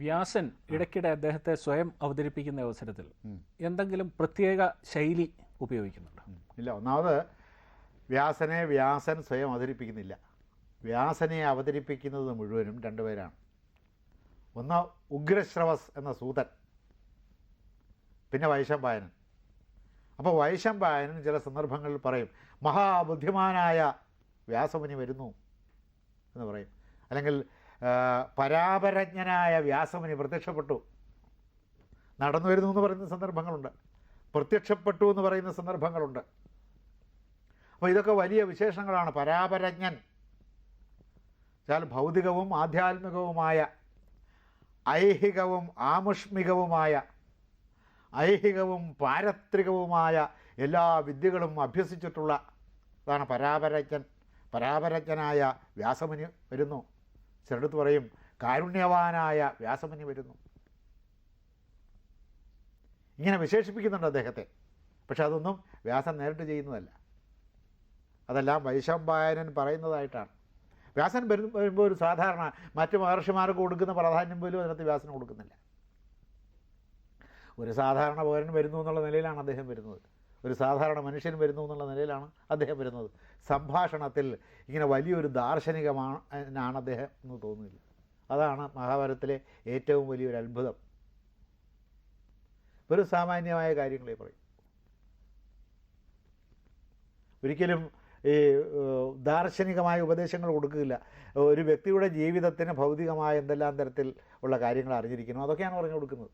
വ്യാസൻ ഇടയ്ക്കിടെ അദ്ദേഹത്തെ സ്വയം അവതരിപ്പിക്കുന്ന അവസരത്തിൽ എന്തെങ്കിലും പ്രത്യേക ശൈലി ഉപയോഗിക്കുന്നുണ്ട്? ഇല്ല ഒന്നാമത് വ്യാസനെ വ്യാസൻ സ്വയം അവതരിപ്പിക്കുന്നില്ല. വ്യാസനെ അവതരിപ്പിക്കുന്നത് മുഴുവനും രണ്ടുപേരാണ് ഒന്ന് ഉഗ്രശ്രവസ് എന്ന സൂതൻ പിന്നെ വൈശംപായനൻ അപ്പോൾ വൈശംപായനൻ ചില സന്ദർഭങ്ങളിൽ പറയും മഹാബുദ്ധിമാനായ വ്യാസമുനി വരുന്നു എന്ന് പറയും. അല്ലെങ്കിൽ പരാപരജ്ഞനായ വ്യാസമുനി പ്രത്യക്ഷപ്പെട്ടു. നടന്നു വരുന്നു എന്ന് പറയുന്ന സന്ദർഭങ്ങളുണ്ട്. പ്രത്യക്ഷപ്പെട്ടു എന്ന് പറയുന്ന സന്ദർഭങ്ങളുണ്ട്. അപ്പോൾ ഇതൊക്കെ വലിയ വിശേഷങ്ങളാണ്. പരാപരജ്ഞൻ. വെച്ചാൽ ഭൗതികവും ആധ്യാത്മികവുമായ ഐഹികവും ആമുഷ്മികവുമായ ഐഹികവും പാരത്രികവുമായ എല്ലാ വിദ്യകളും അഭ്യസിച്ചിട്ടുള്ള അതാണ് പരാപരജ്ഞൻ. പരാപരജ്ഞനായ വ്യാസമുനി വരുന്നു. ചിലടത്ത് പറയും കാരുണ്യവാനായ വ്യാസമുനി വരുന്നു. ഇങ്ങനെ വിശേഷിപ്പിക്കുന്നുണ്ട് അദ്ദേഹത്തെ. പക്ഷെ അതൊന്നും വ്യാസൻ നേരിട്ട് ചെയ്യുന്നതല്ല. അതെല്ലാം വൈശംപായനൻ പറയുന്നതായിട്ടാണ്. വ്യാസൻ വരും വരുമ്പോൾ ഒരു സാധാരണ മറ്റു മഹർഷിമാർക്ക് കൊടുക്കുന്ന പ്രാധാന്യം പോലും അതിനകത്ത് വ്യാസന് കൊടുക്കുന്നില്ല. ഒരു സാധാരണ പൗരൻ വരുന്നു എന്നുള്ള നിലയിലാണ് അദ്ദേഹം വരുന്നത്. ഒരു സാധാരണ മനുഷ്യൻ വരുന്നു എന്നുള്ള നിലയിലാണ് അദ്ദേഹം വരുന്നത്. സംഭാഷണത്തിൽ ഇങ്ങനെ വലിയൊരു ദാർശനികമാണ് അദ്ദേഹം എന്ന് തോന്നുന്നില്ല. അതാണ് മഹാഭാരതത്തിലെ ഏറ്റവും വലിയൊരു അത്ഭുതം. ഒരു സാമാന്യമായ കാര്യങ്ങളെ പറയും. ഒരിക്കലും ഈ ദാർശനികമായ ഉപദേശങ്ങൾ കൊടുക്കുകയില്ല. ഒരു വ്യക്തിയുടെ ജീവിതത്തിന് ഭൗതികമായ എന്തെല്ലാം തരത്തിൽ ഉള്ള കാര്യങ്ങൾ അറിഞ്ഞിരിക്കുന്നു അതൊക്കെയാണ് പറഞ്ഞു കൊടുക്കുന്നത്.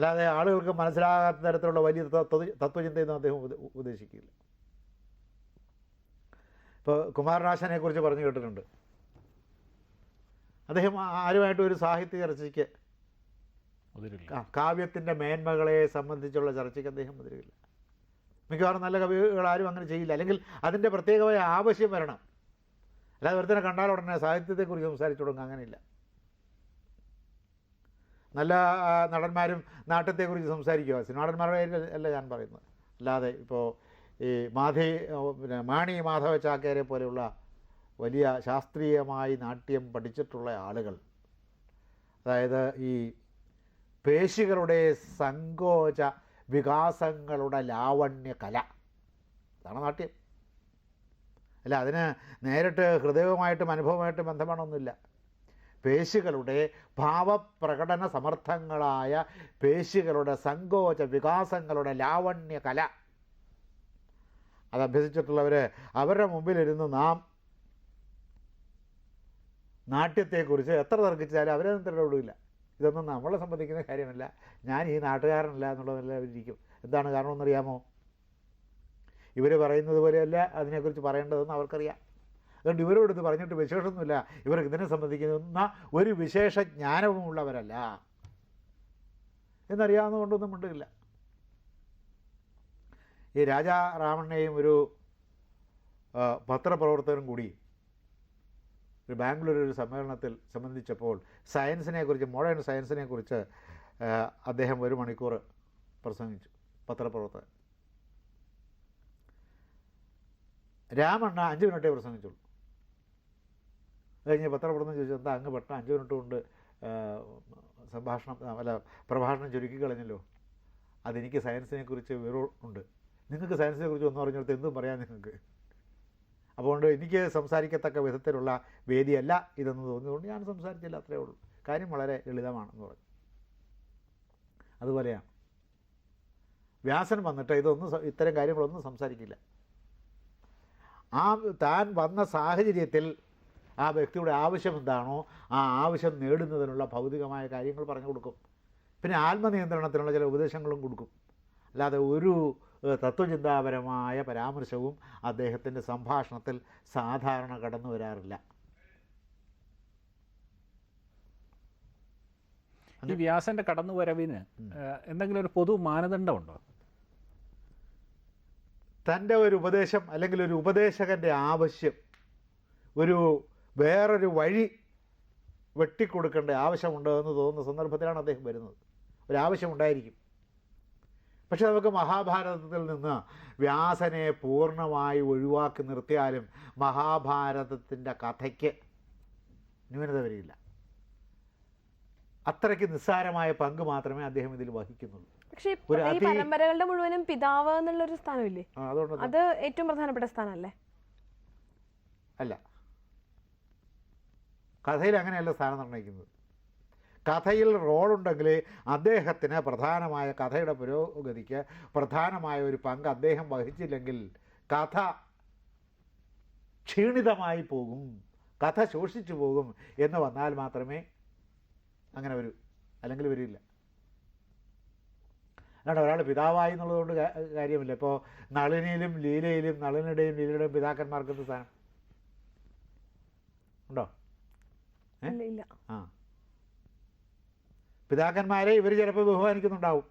അല്ലാതെ ആളുകൾക്ക് മനസ്സിലാകാത്ത തരത്തിലുള്ള വലിയ തത്വ- തത്വചിന്തയൊന്നും അദ്ദേഹം ഉപദേശിക്കില്ല ഇപ്പോൾ കുമാരനാശനെ കുറിച്ച് പറഞ്ഞു കേട്ടിട്ടുണ്ട്. അദ്ദേഹം ആരുമായിട്ട് ഒരു സാഹിത്യ ചർച്ചയ്ക്ക് കാവ്യത്തിന്റെ മേന്മകളെ സംബന്ധിച്ചുള്ള ചർച്ചയ്ക്ക് അദ്ദേഹം മുതിരില്ല. മിക്കവാറും നല്ല കവികൾ ആരും അങ്ങനെ ചെയ്യില്ല. അല്ലെങ്കിൽ അതിന്റെ പ്രത്യേകമായ ആവശ്യം വരണം. അല്ലാതെ വെറുതെ കണ്ടാൽ ഉടനെ സാഹിത്യത്തെക്കുറിച്ച് സംസാരിച്ചു തുടങ്ങുക അങ്ങനെയില്ല. നല്ല നടന്മാരും നാട്ടത്തെക്കുറിച്ച് സംസാരിക്കുക. സിനിമാടന്മാരുടെ പേരിൽ അല്ല ഞാൻ പറയുന്നത്. അല്ലാതെ ഇപ്പോൾ ഈ മാധി പിന്നെ മാണി മാധവ ചാക്കേരെ പോലെയുള്ള വലിയ ശാസ്ത്രീയമായി നാട്യം പഠിച്ചിട്ടുള്ള ആളുകൾ. അതായത് ഈ പേശികളുടെ സങ്കോച വികാസങ്ങളുടെ ലാവണ്യ കല. അതാണ് നാട്യം. അല്ല അതിന് നേരിട്ട് ഹൃദയവുമായിട്ടും അനുഭവമായിട്ടും ബന്ധമാണൊന്നുമില്ല. പേശികളുടെ ഭാവപ്രകടന സമർത്ഥങ്ങളായ പേശികളുടെ സങ്കോച വികാസങ്ങളുടെ ലാവണ്യ കല. അത് അഭ്യസിച്ചിട്ടുള്ളവർ അവരുടെ മുമ്പിലിരുന്ന് നാം നാട്യത്തെക്കുറിച്ച് എത്ര തർക്കിച്ചാലും അവരൊന്നും തിരവിടില്ല ഇതൊന്നും നമ്മളെ സംബന്ധിക്കുന്ന കാര്യമല്ല. ഞാൻ ഈ നാട്ടുകാരനല്ല എന്നുള്ള അവരിക്കും എന്താണ് കാരണമെന്നറിയാമോ? ഇവർ പറയുന്നത് പോലെയല്ല അതിനെക്കുറിച്ച് പറയേണ്ടതെന്ന് അവർക്കറിയാം. അതുകൊണ്ട് ഇവരോട് ഇത് പറഞ്ഞിട്ട് വിശേഷമൊന്നുമില്ല. ഇവർ ഇതിനെ സംബന്ധിക്കുന്ന ഒരു വിശേഷ ജ്ഞാനവും ഉള്ളവരല്ല എന്നറിയാവുന്നതുകൊണ്ടൊന്നും മിണ്ടില്ല. ഈ രാജാ രാമണ്ണയും ഒരു പത്രപ്രവർത്തകനും കൂടി ഒരു ബാംഗ്ലൂരിൽ ഒരു സമ്മേളനത്തിൽ സംബന്ധിച്ചപ്പോൾ സയൻസിനെക്കുറിച്ച് മോഡേൺ സയൻസിനെക്കുറിച്ച് അദ്ദേഹം ഒരു മണിക്കൂർ പ്രസംഗിച്ചു പത്രപ്രവർത്തകൻ. രാമണ്ണ അഞ്ച് മിനിറ്റേ പ്രസംഗിച്ചുള്ളൂ. കഴിഞ്ഞ് പത്രപ്രവർത്തനം ചോദിച്ചു എന്താ അങ്ങ് പെട്ടെന്ന് അഞ്ച് മിനിറ്റ് കൊണ്ട് സംഭാഷണം അല്ല പ്രഭാഷണം ചുരുക്കി കളഞ്ഞല്ലോ. അതെനിക്ക് സയൻസിനെ കുറിച്ച് വിവരമുണ്ട് നിങ്ങൾക്ക് സയൻസിനെ കുറിച്ച് ഒന്നും അറിഞ്ഞിടത്ത് എന്തും പറയാം നിങ്ങൾക്ക്. അതുകൊണ്ട് എനിക്ക് സംസാരിക്കത്തക്ക വിധത്തിലുള്ള വേദിയല്ല ഇതെന്ന് തോന്നിയതുകൊണ്ട് ഞാൻ സംസാരിച്ചില്ല അത്രേ ഉള്ളൂ. കാര്യം വളരെ ലളിതമാണെന്ന് പറഞ്ഞു. അതുപോലെയാണ്. വ്യാസൻ വന്നിട്ട് ഇതൊന്നും ഇത്തരം കാര്യങ്ങളൊന്നും സംസാരിക്കില്ല. ആ താൻ വന്ന സാഹചര്യത്തിൽ ആ വ്യക്തിയുടെ ആവശ്യം എന്താണോ ആ ആവശ്യം നേടുന്നതിനുള്ള ഭൗതികമായ കാര്യങ്ങൾ പറഞ്ഞു കൊടുക്കും. പിന്നെ ആത്മനിയന്ത്രണത്തിനുള്ള ചില ഉപദേശങ്ങളും കൊടുക്കും. അല്ലാതെ ഒരു തത്വചിന്താപരമായ പരാമർശവും അദ്ദേഹത്തിന്റെ സംഭാഷണത്തിൽ സാധാരണ കടന്നു വരാറില്ല. ഈ വ്യാസന്റെ കടന്നുവരവിന് വരവിന് എന്തെങ്കിലും ഒരു പൊതു മാനദണ്ഡമുണ്ടോ? തന്റെ ഒരു ഉപദേശം അല്ലെങ്കിൽ ഒരു ഉപദേശകന്റെ ആവശ്യം ഒരു വേറൊരു വഴി വെട്ടിക്കൊടുക്കേണ്ട ആവശ്യമുണ്ട് എന്ന് തോന്നുന്ന സന്ദർഭത്തിലാണ് അദ്ദേഹം വരുന്നത്. ഒരാവശ്യമുണ്ടായിരിക്കും. പക്ഷെ നമുക്ക് മഹാഭാരതത്തിൽ നിന്ന് വ്യാസനെ പൂർണമായി ഒഴിവാക്കി നിർത്തിയാലും മഹാഭാരതത്തിന്റെ കഥയ്ക്ക് ന്യൂനത വരില്ല. അത്രയ്ക്ക് നിസ്സാരമായ പങ്ക് മാത്രമേ അദ്ദേഹം ഇതിൽ വഹിക്കുന്നുള്ളൂ. പക്ഷേ ഈ പരമ്പരകളുടെ മുഴുവനും പിതാവ് എന്നുള്ളൊരു സ്ഥാനമില്ലേ? അത് ഏറ്റവും പ്രധാനപ്പെട്ട സ്ഥാനമല്ലേ? അല്ല. കഥയിൽ അങ്ങനെയല്ല സ്ഥാനം നിർണയിക്കുന്നത്. കഥയിൽ റോളുണ്ടെങ്കിൽ അദ്ദേഹത്തിന് പ്രധാനമായ കഥയുടെ പുരോഗതിക്ക് പ്രധാനമായ ഒരു പങ്ക് അദ്ദേഹം വഹിച്ചില്ലെങ്കിൽ കഥ ക്ഷീണിതമായി പോകും കഥ ശോഷിച്ചു പോകും എന്ന് വന്നാൽ മാത്രമേ അങ്ങനെ വരൂ അല്ലെങ്കിൽ വരില്ല. അല്ലാണ്ട് ഒരാൾ പിതാവായി എന്നുള്ളതുകൊണ്ട് കാര്യമില്ല. ഇപ്പോൾ നളിനിയിലും ലീലയിലും നളിനിയുടെയും ലീലയുടെയും പിതാക്കന്മാർക്ക് സ്ഥാനം? ഉണ്ടോ? ആ. പിതാക്കന്മാരെ ഇവർ ചിലപ്പോൾ ബഹുമാനിക്കുന്നുണ്ടാവും.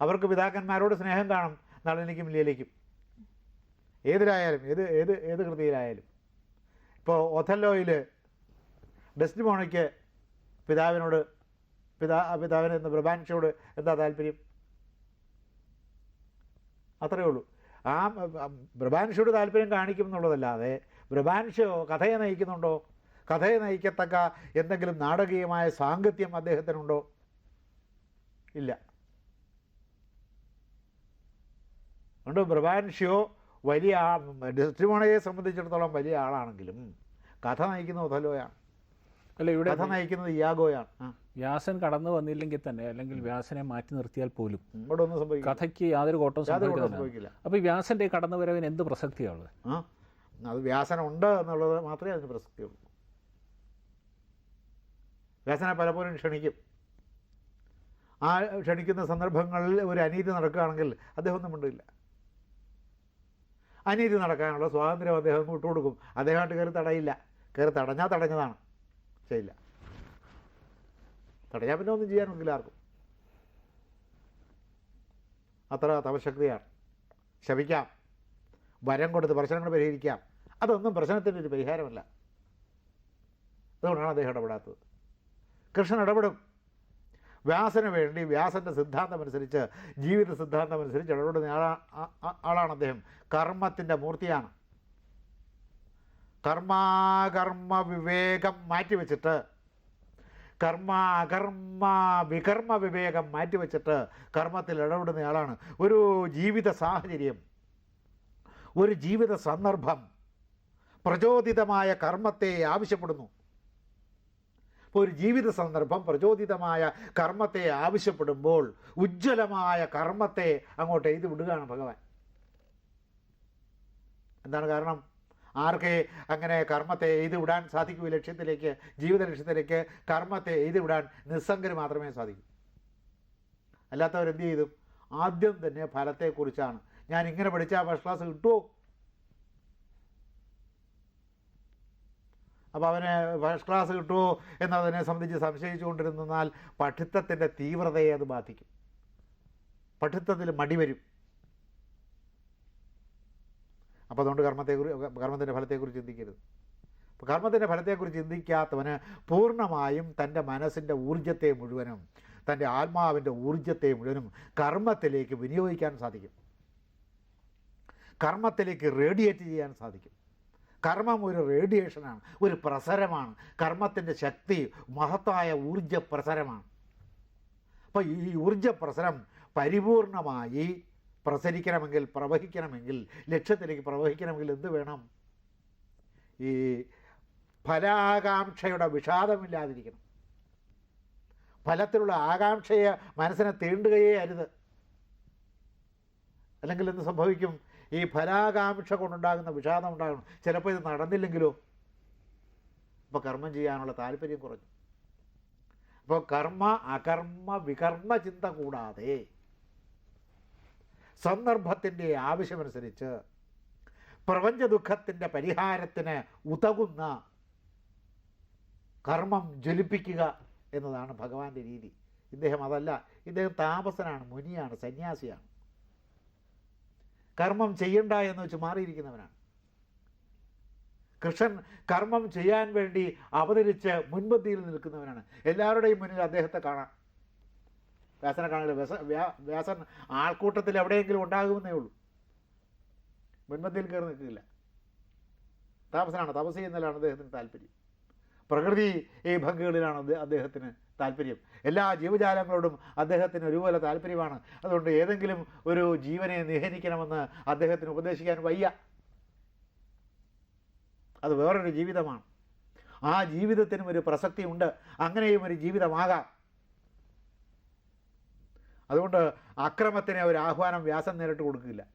അവർക്ക് പിതാക്കന്മാരോട് സ്നേഹം കാണും. നളിനിക്കും ലീലയ്ക്കും ഏതിലായാലും ഏത് ഏത് ഏത് കൃതിയിലായാലും. ഇപ്പോൾ ഒഥല്ലോയിൽ ഡെസ്റ്റിമോണിക്ക് പിതാവിനോട് പിതാ പിതാവിന് എന്ന് പ്രഭാൻഷയോട് എന്താ താല്പര്യം? അത്രയേ ഉള്ളൂ. ആ പ്രഭാൻഷയോട് താല്പര്യം കാണിക്കും എന്നുള്ളതല്ലാതെ പ്രഭാൻഷയോ കഥയെ നയിക്കുന്നുണ്ടോ? കഥയെ നയിക്കത്തക്ക എന്തെങ്കിലും നാടകീയമായ സാങ്കത്യം അദ്ദേഹത്തിനുണ്ടോ? ഇല്ല. അതുകൊണ്ട് പ്രഭാൻഷ്യോ വലിയ ആ ഡെസ്റ്റിമോണയെ സംബന്ധിച്ചിടത്തോളം വലിയ ആളാണെങ്കിലും കഥ നയിക്കുന്ന ഒഥലോയാണ്. അല്ല ഇവിടെ കഥ നയിക്കുന്നത് ഇയാഗോയാണ്. വ്യാസൻ കടന്നു വന്നില്ലെങ്കിൽ തന്നെ അല്ലെങ്കിൽ വ്യാസനെ മാറ്റി നിർത്തിയാൽ പോലും ഇവിടെ ഒന്നും സംഭവിക്കും കഥയ്ക്ക് യാതൊരു കോട്ടവും സംഭവിക്കില്ല. അപ്പോൾ വ്യാസന്റെ കടന്നുവരവിന് എന്ത് പ്രസക്തിയാണ് അത് വ്യാസനുണ്ട് എന്നുള്ളത് മാത്രമേ അതിന് പ്രസക്തിയുള്ളൂ. വ്യാസനെ പലപ്പോഴും ക്ഷണിക്കും. ആ ക്ഷണിക്കുന്ന സന്ദർഭങ്ങളിൽ ഒരു അനീതി നടക്കുകയാണെങ്കിൽ അദ്ദേഹം ഒന്നും മിണ്ടില്ല. അനീതി നടക്കാനുള്ള സ്വാതന്ത്ര്യം അദ്ദേഹം വിട്ടുകൊടുക്കും അദ്ദേഹമായിട്ട് കയറി തടയില്ല. കയറി തടഞ്ഞാൽ തടഞ്ഞതാണ്. ചെയ്യില്ല. തടയാൻ പിന്നെ ഒന്നും ചെയ്യാനൊക്കില്ല ആർക്കും. അത്ര തപശക്തിയാണ്. ശപിക്കാം. വരം കൊടുത്ത് പ്രശ്നങ്ങൾ പരിഹരിക്കാം. അതൊന്നും പ്രശ്നത്തിന്റെ ഒരു പരിഹാരമല്ല. അതുകൊണ്ടാണ് അദ്ദേഹം ഇടപെടാത്തത്. കൃഷ്ണൻ ഇടപെടും. വ്യാസന് വേണ്ടി വ്യാസന്റെ സിദ്ധാന്തം അനുസരിച്ച് ജീവിത സിദ്ധാന്തം അനുസരിച്ച് ഇടപെടുന്ന ആളാ ആളാണ് അദ്ദേഹം. കർമ്മത്തിന്റെ മൂർത്തിയാണ്. കർമാകർമ്മ വിവേകം മാറ്റിവെച്ചിട്ട് കർമ്മ അകർമ്മ വികർമ്മ വിവേകം മാറ്റിവെച്ചിട്ട് കർമ്മത്തിൽ ഇടപെടുന്നയാളാണ് ഒരു ജീവിത സാഹചര്യം ഒരു ജീവിത സന്ദർഭം പ്രചോദിതമായ കർമ്മത്തെ ആവശ്യപ്പെടുന്നു. ഇപ്പോൾ ഒരു ജീവിത സന്ദർഭം പ്രചോദിതമായ കർമ്മത്തെ ആവശ്യപ്പെടുമ്പോൾ ഉജ്ജ്വലമായ കർമ്മത്തെ അങ്ങോട്ട് എഴുതി വിടുകയാണ് ഭഗവാൻ. എന്താണ് കാരണം? ആർക്കേ അങ്ങനെ കർമ്മത്തെ എഴുതി വിടാൻ സാധിക്കൂ? ലക്ഷ്യത്തിലേക്ക് ജീവിത ലക്ഷ്യത്തിലേക്ക് കർമ്മത്തെ എഴുതി വിടാൻ നിസ്സംഗന് മാത്രമേ സാധിക്കൂ. അല്ലാത്തവരെന്ത് ചെയ്തു? ആദ്യം തന്നെ ഫലത്തെക്കുറിച്ചാണ്. ഞാൻ ഇങ്ങനെ പഠിച്ചാൽ ഫസ്റ്റ് ക്ലാസ് കിട്ടുമോ അപ്പോൾ അവന് ഫസ്റ്റ് ക്ലാസ് കിട്ടുമോ എന്നതിനെ സംബന്ധിച്ച് സംശയിച്ചുകൊണ്ടിരുന്നാൽ പഠിത്തത്തിന്റെ തീവ്രതയെ അത് ബാധിക്കും. പഠിത്തത്തിൽ മടി വരും. അപ്പോൾ അതുകൊണ്ട് കർമ്മത്തെക്കുറിച്ച് കർമ്മത്തിന്റെ ഫലത്തെക്കുറിച്ച് ചിന്തിക്കരുത്. അപ്പോൾ കർമ്മത്തിന്റെ ഫലത്തെക്കുറിച്ച് ചിന്തിക്കാത്തവന് പൂർണമായും തന്റെ മനസ്സിന്റെ ഊർജത്തെ മുഴുവനും തന്റെ ആത്മാവിന്റെ ഊർജത്തെ മുഴുവനും കർമ്മത്തിലേക്ക് വിനിയോഗിക്കാൻ സാധിക്കും. കർമ്മത്തിലേക്ക് റേഡിയേറ്റ് ചെയ്യാൻ സാധിക്കും. കർമ്മം ഒരു റേഡിയേഷനാണ് ഒരു പ്രസരമാണ്. കർമ്മത്തിന്റെ ശക്തി മഹത്തായ ഊർജ പ്രസരമാണ് അപ്പോൾ ഈ ഊർജ പ്രസരം പരിപൂർണമായി പ്രസരിക്കണമെങ്കിൽ പ്രവഹിക്കണമെങ്കിൽ ലക്ഷ്യത്തിലേക്ക് പ്രവഹിക്കണമെങ്കിൽ എന്ത് വേണം? ഈ ഫലാകാംക്ഷയുടെ വിഷാദമില്ലാതിരിക്കണം. ഫലത്തിലുള്ള ആകാംക്ഷയെ മനസ്സിനെ തീണ്ടുകയേ അരുത്. അല്ലെങ്കിൽ എന്ത് സംഭവിക്കും? ഈ ഫലാകാംക്ഷ കൊണ്ടുണ്ടാകുന്ന വിഷാദം ഉണ്ടാകണം ചിലപ്പോൾ ഇത് നടന്നില്ലെങ്കിലോ? അപ്പോൾ കർമ്മം ചെയ്യാനുള്ള താല്പര്യം കുറഞ്ഞു. അപ്പോൾ കർമ്മ അകർമ്മ വികർമ്മ ചിന്ത കൂടാതെ സന്ദർഭത്തിന്റെ ആവശ്യമനുസരിച്ച് പ്രപഞ്ച ദുഃഖത്തിന്റെ പരിഹാരത്തിന് ഉതകുന്ന കർമ്മം ജ്വലിപ്പിക്കുക എന്നതാണ് ഭഗവാന്റെ രീതി. ഇദ്ദേഹം അതല്ല ഇദ്ദേഹം താപസനാണ് മുനിയാണ് സന്യാസിയാണ്. കർമ്മം ചെയ്യണ്ട എന്ന് വെച്ച് മാറിയിരിക്കുന്നവനാണ്. കൃഷ്ണൻ കർമ്മം ചെയ്യാൻ വേണ്ടി അവതരിച്ച് മുൻപന്തിയിൽ നിൽക്കുന്നവനാണ്. എല്ലാവരുടെയും മുന്നിൽ അദ്ദേഹത്തെ കാണാം. വ്യാസനെ കാണില്ല വ്യാസ വ്യാസൻ ആൾക്കൂട്ടത്തിൽ എവിടെയെങ്കിലും ഉണ്ടാകുമെന്നേ ഉള്ളൂ. മുൻപന്തിയിൽ കയറി നിൽക്കില്ല താപസനാണ് തപസ് ചെയ്യുന്നതിലാണ് അദ്ദേഹത്തിന് താല്പര്യം. പ്രകൃതി ഈ ഭംഗികളിലാണ് അദ്ദേഹ- അദ്ദേഹത്തിന് താല്പര്യം. എല്ലാ ജീവജാലങ്ങളോടും അദ്ദേഹത്തിന് ഒരുപോലെ താല്പര്യമാണ്. അതുകൊണ്ട് ഏതെങ്കിലും ഒരു ജീവനെ നിഹനിക്കണമെന്ന് അദ്ദേഹത്തിന് ഉപദേശിക്കാൻ വയ്യ. അത് വേറൊരു ജീവിതമാണ്. ആ ജീവിതത്തിനും ഒരു പ്രസക്തിയുണ്ട്. അങ്ങനെയും ഒരു ജീവിതമാകാം. അതുകൊണ്ട് അക്രമത്തിന് ഒരു ആഹ്വാനം വ്യാസം നേരിട്ട് കൊടുക്കില്ല.